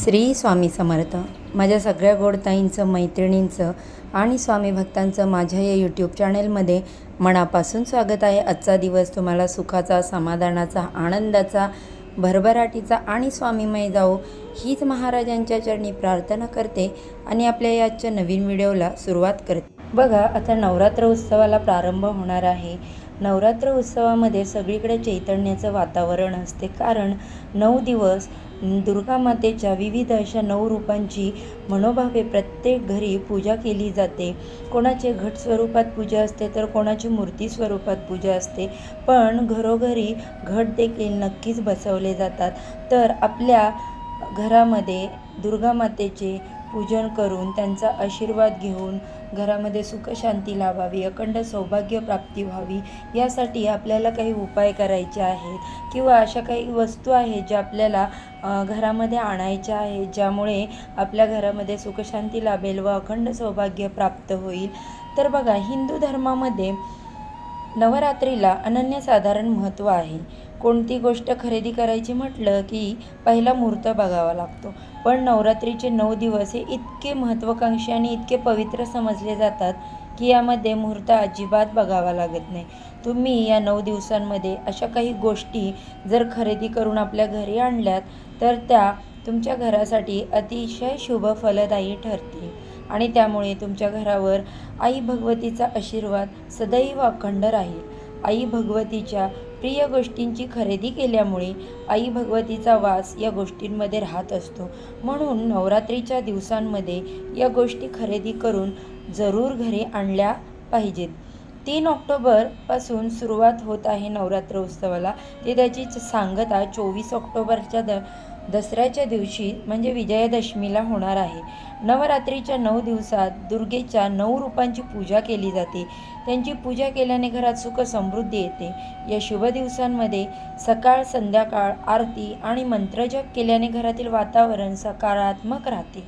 श्री स्वामी समर्थ. माझ्या सगळ्या गोडताईंचं मैत्रिणींचं आणि स्वामी भक्तांचं माझ्या या यूट्यूब चॅनेलमध्ये मनापासून स्वागत आहे. आजचा दिवस तुम्हाला सुखाचा समाधानाचा आनंदाचा भरभराटीचा आणि स्वामीमय जाओ हीच महाराजांच्या चरणी प्रार्थना करते आणि आपल्या या आजच्या नवीन व्हिडिओला सुरुवात करते. बघा आता नवरात्र उत्सवाला प्रारंभ होणार आहे. नवरात्र उत्सवामध्ये सगळीकडे चैतन्याचं वातावरण असते. कारण नऊ दिवस दुर्गा मातेच्या विविध अशा नऊ रूपांची मनोभावे प्रत्येक घरी पूजा केली जाते. कोणाचे घट स्वरूपात पूजा असते तर कोणाची मूर्ती स्वरूपात पूजा असते. पण घरोघरी घट देखील नक्कीच बसवले जातात. तर आपल्या घरामध्ये दुर्गा मातेचे पूजन करून त्यांचा आशीर्वाद घेऊन घरामध्ये सुखशांती लावावी अखंड सौभाग्य प्राप्ती व्हावी यासाठी आपल्याला काही उपाय करायचे आहेत किंवा अशा काही वस्तू आहेत ज्या आपल्याला घरामध्ये आणायच्या आहेत ज्यामुळे आपल्या घरामध्ये सुखशांती लाभेल व अखंड सौभाग्य प्राप्त होईल. तर बघा हिंदू धर्मामध्ये नवरात्रीला अनन्यसाधारण महत्त्व आहे. कोणती गोष्ट खरेदी करायची म्हटलं की पहिला मुहूर्त बघावा लागतो. पण नवरात्रीचे नऊ दिवस हे इतके महत्त्वाकांक्षी आणि इतके पवित्र समजले जातात की यामध्ये मुहूर्त अजिबात बघावा लागत नाही. तुम्ही या नऊ दिवसांमध्ये अशा काही गोष्टी जर खरेदी करून आपल्या घरी आणल्यात तर त्या तुमच्या घरासाठी अतिशय शुभ फलदायी ठरतील. आणि त्यामुळे तुमच्या घरावर आई भगवतीचा आशीर्वाद सदैव अखंड राहील. आई भगवतीच्या प्रिय गोष्टींची खरेदी केल्यामुळे आई भगवतीचा वास या गोष्टींमध्ये राहत असतो. म्हणून नवरात्रीच्या दिवसांमध्ये या गोष्टी खरेदी करून जरूर घरी आणल्या पाहिजेत. तीन ऑक्टोबरपासून सुरुवात होत आहे नवरात्र उत्सवाला ते त्याची सांगता चोवीस ऑक्टोबरच्या द दसऱ्याच्या दिवशी म्हणजे विजयादशमीला होणार आहे. नवरात्रीच्या नऊ दिवसात दुर्गेच्या नऊ रूपांची पूजा केली जाते. त्यांची पूजा केल्याने घरात सुख समृद्धी येते. या शुभ दिवसांमध्ये सकाळ संध्याकाळ आरती आणि मंत्रजप केल्याने घरातील वातावरण सकारात्मक राहते.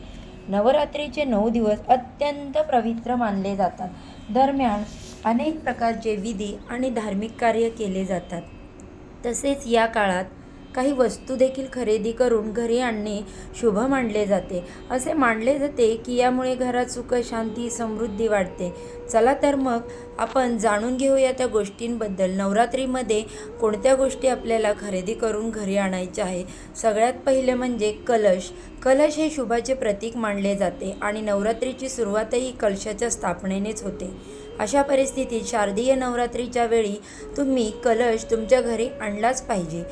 नवरात्रीचे नऊ दिवस अत्यंत पवित्र मानले जातात. दरम्यान अनेक प्रकारचे विधी आणि धार्मिक कार्य केले जातात. तसेच या काळात काही वस्तू देखील खरेदी करून घरी आणणे शुभ मानले जाते. असे मानले जाते की यामुळे घरात सुख शांती समृद्धी वाढते. चला तर मग आपण जाणून घेऊया त्या गोष्टींबद्दल. नवरात्रीमध्ये कोणत्या गोष्टी आपल्याला खरेदी करून घरी आणायच्या आहे? सगळ्यात पहिले म्हणजे कलश. कलश हे शुभाचे प्रतीक मानले जाते आणि नवरात्रीची सुरुवातही कलशाच्या स्थापनेनेच होते. अशा परिस्थितीत शारदीय नवरात्रीच्या वेळी तुम्ही कलश तुमच्या घरी आणलाच पाहिजे.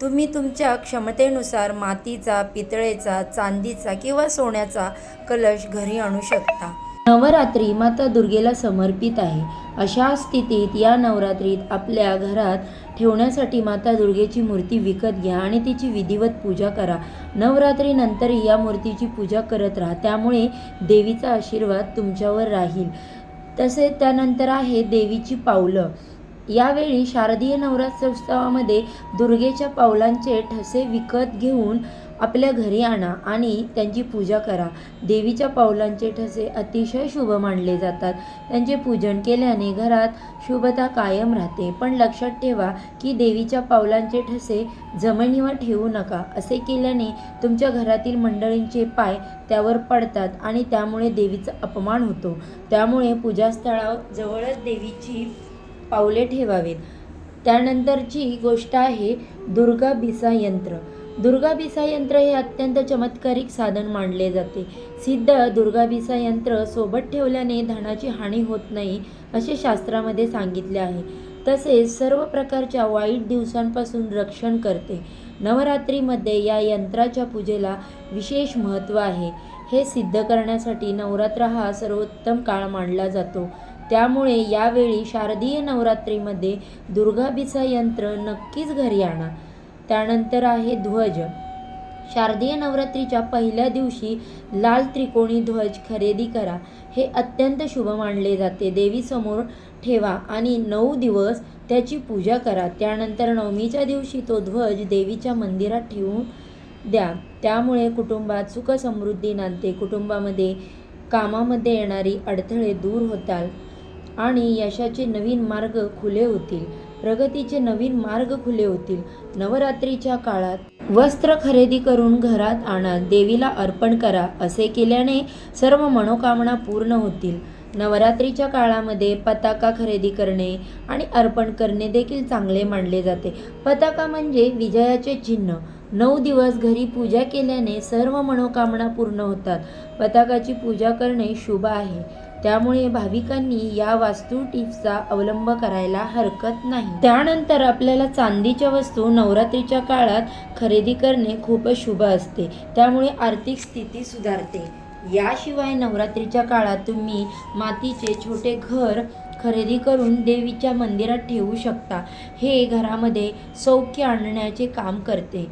तुम्ही तुमच्या क्षमतेनुसार मातीचा पितळेचा चांदीचा किंवा सोन्याचा कलश घरी आणू शकता. नवरात्री माता दुर्गेला समर्पित आहे. अशा स्थितीत या नवरात्रीत आपल्या घरात ठेवण्यासाठी माता दुर्गेची मूर्ती विकत घ्या आणि तिची विधिवत पूजा करा. नवरात्रीनंतरही या मूर्तीची पूजा करत राहा. त्यामुळे देवीचा आशीर्वाद तुमच्यावर राहील. तसेच त्यानंतर आहे देवीची पावलं. यावेळी शारदीय नवरात्रोत्सवामध्ये दुर्गेच्या पावलांचे ठसे विकत घेऊन आपल्या घरी आणा आणि त्यांची पूजा करा. देवीच्या पावलांचे ठसे अतिशय शुभ मानले जातात. त्यांचे पूजन केल्याने घरात शुभता कायम राहते. पण लक्षात ठेवा की देवीच्या पावलांचे ठसे जमिनीवर ठेवू नका. असे केल्याने तुमच्या घरातील मंडळींचे पाय त्यावर पडतात आणि त्यामुळे देवीचा अपमान होतो. त्यामुळे पूजास्थळाजवळच देवीची पावले ठेवावीत. त्यानंतरची गोष्ट आहे दुर्गा बिसा यंत्र. दुर्गा बिसा यंत्र हे अत्यंत चमत्कारिक साधन मानले जाते. सिद्ध दुर्गा बिसा यंत्र सोबत ठेवल्याने धनाची हानी होत नाही असे शास्त्रामध्ये सांगितले आहे. तसेच सर्व प्रकारच्या वाईट दिवसांपासून रक्षण करते. नवरात्रीमध्ये या यंत्राच्या पूजेला विशेष महत्त्व आहे. हे सिद्ध करण्यासाठी नवरात्र हा सर्वोत्तम काळ मानला जातो. त्यामुळे यावेळी शारदीय नवरात्रीमध्ये दुर्गाबिसा यंत्र नक्कीच घरी आणा. त्यानंतर आहे ध्वज. शारदीय नवरात्रीच्या पहिल्या दिवशी लाल त्रिकोणी ध्वज खरेदी करा. हे अत्यंत शुभ मानले जाते. देवीसमोर ठेवा आणि नऊ दिवस त्याची पूजा करा. त्यानंतर नवमीच्या दिवशी तो ध्वज देवीच्या मंदिरात ठेवून द्या. त्यामुळे कुटुंबात सुख समृद्धी नांदते. कुटुंबामध्ये कामामध्ये येणारी अडथळे दूर होतात. आणि यशाचे नवीन मार्ग खुले होतील. प्रगतीचे नवीन मार्ग खुले होतील. नवरात्रीच्या काळात वस्त्र खरेदी करून घरात आणा देवीला अर्पण करा असे केल्याने सर्व मनोकामना पूर्ण होतील. नवरात्रीच्या काळामध्ये पताका खरेदी करणे आणि अर्पण करणे देखील चांगले मानले जाते. पताका म्हणजे विजयाचे चिन्ह. नऊ दिवस घरी पूजा केल्याने सर्व मनोकामना पूर्ण होतात. पताकाची पूजा करणे शुभ आहे. त्यामुळे भाविकांनी या वास्तू टिप्सचा अवलंब करायला हरकत नाही. त्यानंतर आपल्याला चांदीच्या वस्तू नवरात्रीच्या काळात खरेदी करणे खूपच शुभ असते. त्यामुळे आर्थिक स्थिती सुधारते. याशिवाय नवरात्रीच्या काळात तुम्ही मातीचे छोटे घर खरेदी करून देवीच्या मंदिरात ठेवू शकता. हे घरामध्ये सौख्य आणण्याचे काम करते.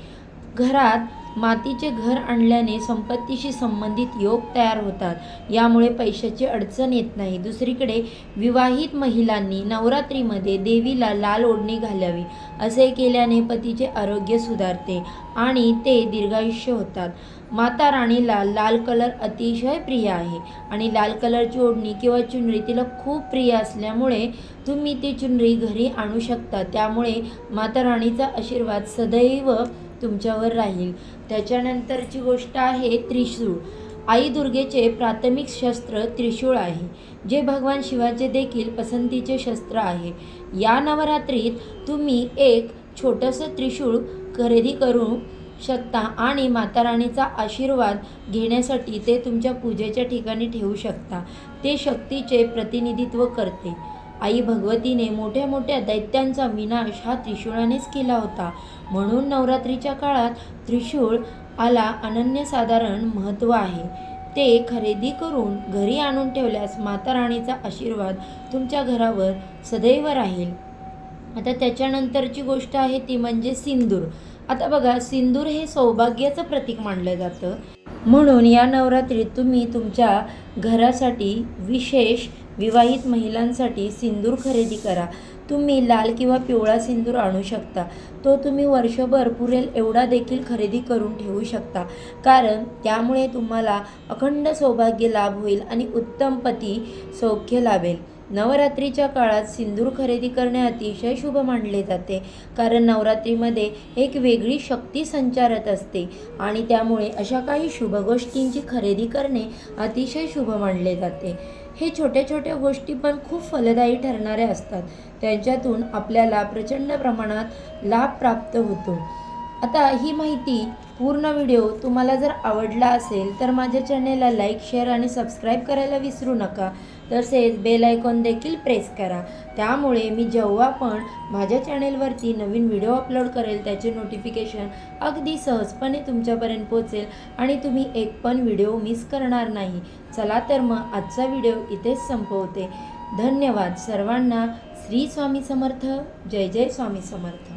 घरात मातीचे घर आणल्याने संपत्तीशी संबंधित योग तयार होतात. यामुळे पैशाची अडचण येत नाही. दुसरीकडे विवाहित महिलांनी नवरात्रीमध्ये देवीला लाल ओढणी घालावी असे केल्याने पतीचे आरोग्य सुधारते आणि ते दीर्घायुष्य होतात. माता राणीला लाल कलर अतिशय प्रिय आहे आणि लाल कलरची ओढणी किंवा चुनरी तिला खूप प्रिय असल्यामुळे तुम्ही ती चुनरी घरी आणू शकता. त्यामुळे माता राणीचा आशीर्वाद सदैव तुमच्यावर राहील. त्याच्यानंतरची गोष्ट आहे त्रिशूळ. आई दुर्गेचे प्राथमिक शस्त्र त्रिशूळ आहे जे भगवान शिवाचे देखील पसंतीचे शस्त्र आहे. या नवरात्रीत तुम्ही एक छोटंसं त्रिशूळ खरेदी करू शकता आणि माता राणीचा आशीर्वाद घेण्यासाठी ते तुमच्या पूजेच्या ठिकाणी ठेवू शकता. ते शक्तीचे प्रतिनिधित्व करते. आई भगवतीने मोठ्या मोठ्या दैत्यांचा विनाश हा त्रिशूळानेच केला होता. म्हणून नवरात्रीच्या काळात त्रिशूळ आला अनन्यसाधारण महत्त्व आहे. ते खरेदी करून घरी आणून ठेवल्यास माता राणीचा आशीर्वाद तुमच्या घरावर सदैव राहील. आता त्याच्यानंतरची गोष्ट आहे ती म्हणजे सिंदूर. आता बघा सिंदूर हे सौभाग्याचं प्रतीक मानलं जातं. म्हणून या नवरात्रीत तुम्ही तुमच्या घरासाठी विशेष विवाहित महिलांसाठी सिंदूर खरेदी करा. तुम्ही लाल किंवा पिवळा सिंदूर आणू शकता. तो तुम्ही वर्षभर पुरेल एवढा देखील खरेदी करून ठेवू शकता. कारण त्यामुळे तुम्हाला अखंड सौभाग्य लाभ होईल आणि उत्तम पती सौख्य लाभेल. नवरात्रीच्या काळात सिंदूर खरेदी करणे अतिशय शुभ मानले जाते. कारण नवरात्रीमध्ये एक वेगळी शक्ती संचारत असते आणि त्यामुळे अशा काही शुभ गोष्टींची खरेदी करणे अतिशय शुभ मानले जाते. हे छोट्या छोट्या गोष्टी पण खूप फलदायी ठरणाऱ्या असतात. त्यांच्यातून आपल्याला प्रचंड प्रमाणात लाभ प्राप्त होतो. आता ही माहिती पूर्ण व्हिडिओ तुम्हाला जर आवडला असेल तर माझ्या चॅनेलला लाईक शेअर आणि सबस्क्राईब करायला विसरू नका. तसेच बेल आयकॉन देखील प्रेस करा. त्यामुळे मी जेव्हा पण माझ्या चॅनेलवरती नवीन व्हिडिओ अपलोड करेल त्याचे नोटिफिकेशन अगदी सहजपणे तुमच्यापर्यंत पोचेल आणि तुम्ही एक पण व्हिडिओ मिस करणार नाही. चला तर मग आजचा व्हिडिओ इथेच संपवते. धन्यवाद सर्वांना. श्री स्वामी समर्थ. जय जय स्वामी समर्थ.